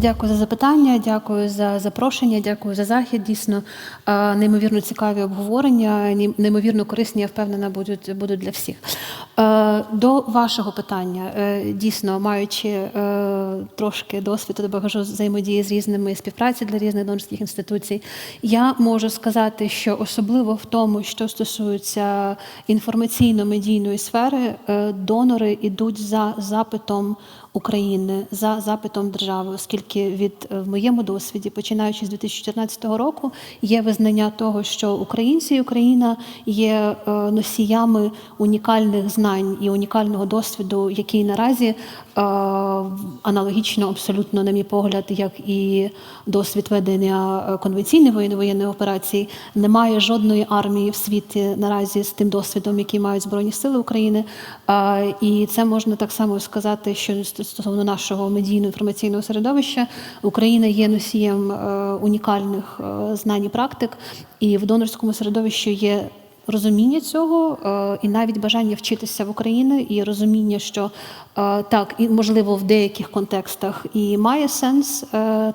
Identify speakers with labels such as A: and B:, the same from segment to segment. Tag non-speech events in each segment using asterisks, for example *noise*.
A: Дякую за запитання, дякую за запрошення, дякую за захід. Дійсно, е, неймовірно цікаві обговорення, неймовірно корисні, я впевнена, будуть, будуть для всіх. Е, До вашого питання, Е, дійсно, маючи трошки досвіду до багажу взаємодії з різними співпраці для різних донорських інституцій, я можу сказати, що особливо в тому, що стосується інформаційно-медійної сфери, донори йдуть за запитом України за запитом держави, оскільки від е, в моєму досвіді, починаючи з 2014 року, є визнання того, що українці і Україна є е, носіями унікальних знань і унікального досвіду, який наразі е, аналогічно, абсолютно, на мій погляд, як і досвід ведення конвенційної воєнної воєнної операції, немає жодної армії в світі наразі з тим досвідом, який мають збройні сили України. І це можна так само сказати, що стосовно нашого медійно-інформаційного середовища Україна є носієм е, унікальних е, знань і практик, і в донорському середовищі є. Розуміння цього е, і навіть бажання вчитися в Україні, і розуміння, що так, і можливо в деяких контекстах і має сенс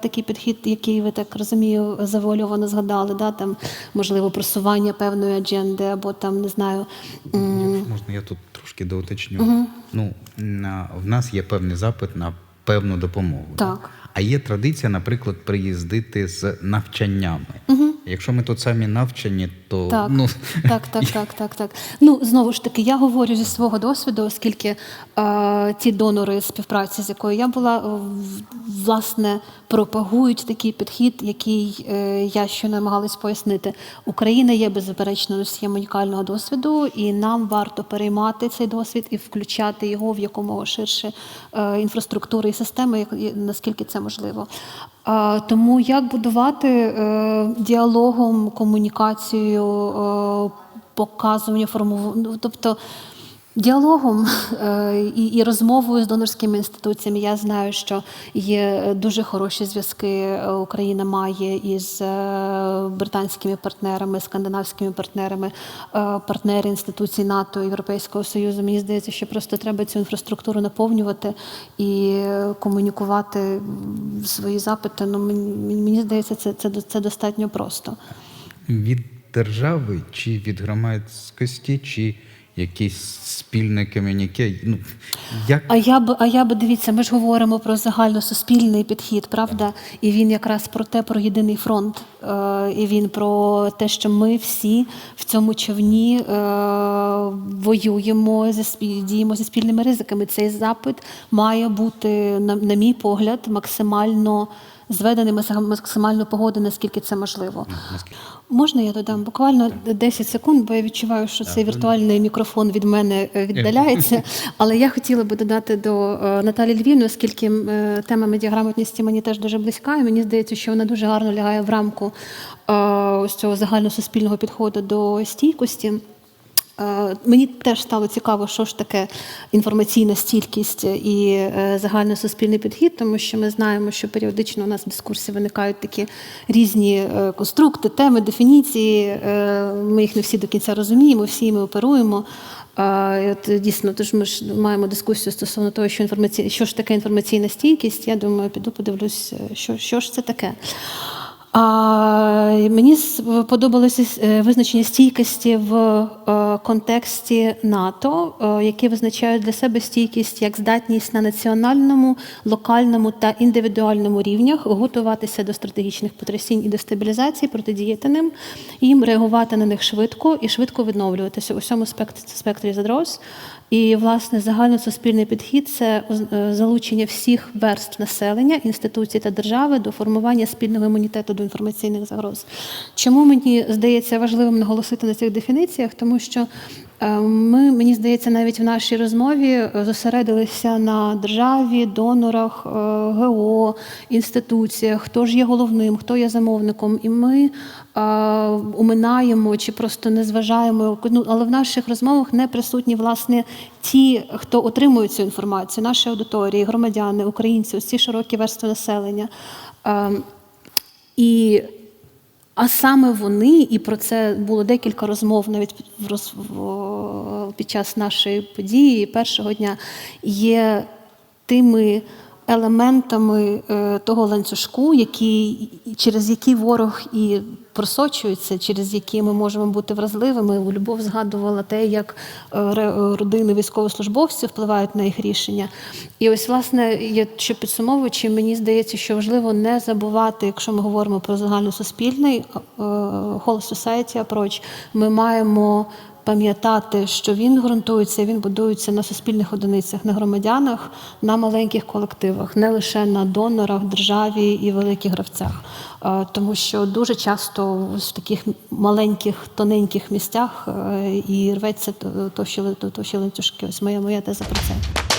A: такий підхід, який ви так розумію, завуальовано згадали, да, там можливо просування певної адженди, або там не знаю.
B: Якщо можна, я тут трошки доуточню. Ну, в нас є певний запит на певну допомогу.
A: Так.
B: А є традиція, наприклад, приїздити з навчаннями. Якщо ми тут самі навчені, то
A: Так,
B: ну,
A: так, так, так, так, так. Ну знову ж таки, я говорю зі свого досвіду, оскільки е, ті донори співпраці, з якою я була, власне пропагують такий підхід, який е, я ще намагалась пояснити. Україна є беззаперечно носієм унікального досвіду, і нам варто переймати цей досвід і включати його в якомога ширше е, інфраструктури і системи, як- наскільки це можливо. Тому як будувати е, діалогом, комунікацією, е, показуванням, формуванням, ну, тобто діалогом е, і, розмовою з донорськими інституціями. Я знаю, що є дуже хороші зв'язки. Україна має із британськими партнерами, скандинавськими партнерами, партнери інституцій НАТО, Європейського Союзу. Мені здається, що просто треба цю інфраструктуру наповнювати і комунікувати свої запити. Ну мені, мені здається, це, це, це достатньо просто.
B: від держави чи від громадськості, чи якісь спільне ком'юніке. Ну, як
A: А я б, а я б дивіться, ми ж говоримо про загальносуспільний підхід, правда? І він якраз про те, про єдиний фронт, е, і він про те, що ми всі в цьому човні е, воюємо зі спі- діємо зі спільними ризиками. Цей запит має бути, на, на мій погляд, максимально зведений, максимально погодений, наскільки це можливо. Можна я додам буквально 10 секунд, бо я відчуваю, що цей віртуальний мікрофон від мене е, віддаляється. *laughs* Але я хотіла би додати до е, Наталі Львівни, оскільки е, тема медіаграмотності мені теж дуже близька, і мені здається, що вона дуже гарно лягає в рамку ось цього загальносуспільного підходу до стійкості. Е, Мені теж стало цікаво, що ж таке інформаційна стійкість і е, загальносуспільний підхід, тому що ми знаємо, що періодично у нас в дискурсі виникають такі різні е, конструкти, теми, дефініції. Ми їх не всі до кінця розуміємо, всі ми оперуємо. І От дійсно, тож ми ж маємо дискусію стосовно того, що інформаційна, що ж таке інформаційна стійкість. Я думаю, піду подивлюсь, що, що ж це таке. Мені сподобалося е, визначення стійкості в е, контексті НАТО, е, які визначають для себе стійкість як здатність на національному, локальному та індивідуальному рівнях готуватися до стратегічних потрясінь і дестабілізації, протидіяти ним, їм реагувати на них швидко і швидко відновлюватися у всьому спектрі, спектрі загроз. І власне загальносуспільний підхід це залучення всіх верств населення, інституцій та держави до формування спільного імунітету до інформаційних загроз. Чому мені здається важливим наголосити на цих дефініціях? Тому що е, ми, мені здається, навіть в нашій розмові е, зосередилися на державі, донорах, е, ГО, інституціях, хто ж є головним, хто є замовником, і ми уминаємо чи просто не зважаємо. Ну, але в наших розмовах не присутні власне ті, хто отримує цю інформацію, наші аудиторії, громадяни, українці, ці широкі верстви населення. І а саме вони, і про це було декілька розмов навіть під час нашої події першого дня, є тими елементами е, того ланцюжку, які, через які ворог і просочується, через які ми можемо бути вразливими. У Любов згадувала те, як е, родини військовослужбовців впливають на їх рішення. І ось, власне, я що підсумовуючи, мені здається, що важливо не забувати, якщо ми говоримо про загальносуспільний е, whole society approach, ми маємо пам'ятати, що він ґрунтується, він будується на суспільних одиницях, на громадянах, на маленьких колективах, не лише на донорах, державі і великих гравцях. Е, Тому що дуже часто в таких маленьких, тоненьких місцях е, і рветься то, то, то, то, ланцюжки. Ось моя моя теза про це.